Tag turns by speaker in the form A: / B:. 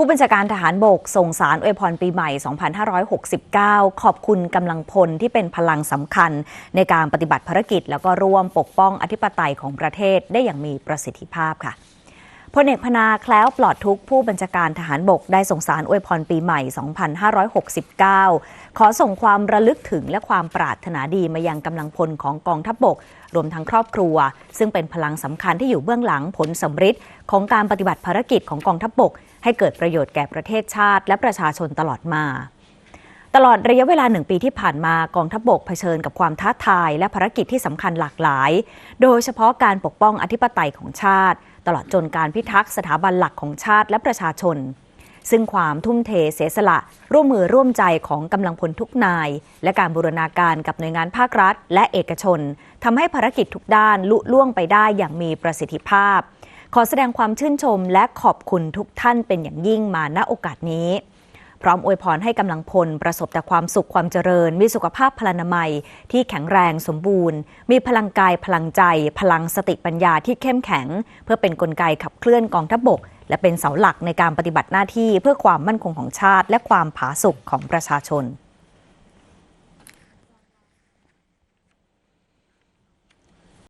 A: ผู้บัญชาการทหารบกส่งสารอวยพรปีใหม่ 2569 ขอบคุณกำลังพลที่เป็นพลังสำคัญ ในการปฏิบัติภารกิจ แล้วก็ร่วมปกป้องอธิปไตยของประเทศได้อย่างมีประสิทธิภาพค่ะ พลเอกพนาแคล้วปลอดทุกผู้บัญชาการทหารบกได้ส่งสารอวยพรปีใหม่ 2569 ขอส่งความระลึกถึงและความปรารถนาดีมายังกำลังพลของกองทัพบบก รวมทั้งครอบครัว ซึ่งเป็นพลังสำคัญที่อยู่เบื้องหลังผลสำฤทธิ์ของการปฏิบัติภารกิจของกองทัพบบก ให้เกิดประโยชน์แก่ประเทศชาติ และประชาชนตลอดมาตลอดระยะเวลาหนึ่งปีที่ผ่านมากองทัพบบกเผชิญกับความท้าทายและภารกิจที่สำคัญหลากหลาย โดยเฉพาะการปกป้องอธิปไตยของชาติ ตลอดจนการพิทักษ์สถาบันหลักของชาติและประชาชน ซึ่งความทุ่มเทเสียสละ ร่วมมือร่วมใจของกำลังพลทุกนาย และการบูรณาการกับหน่วยงานภาครัฐ และเอกชนทำให้ภารกิจทุกด้านลุล่วงไปได้อย่างมีประสิทธิภาพ ขอแสดงความชื่นชมและขอบคุณทุกท่านเป็นอย่างยิ่งมาณโอกาสนี้ พร้อมอวยพรให้กำลังพลประสบแต่ความสุขความเจริญ มีสุขภาพพลานามัย ที่แข็งแรงสมบูรณ์ มีพลังกายพลังใจ พลังสติปัญญาที่เข้มแข็ง เพื่อเป็นนกลไกขับเคลื่อนกองทัพบบก และเป็นเสาหลักในการปฏิบัติหน้าที่เพื่อความมั่นคงของชาติ และความผาสุกของประชาชน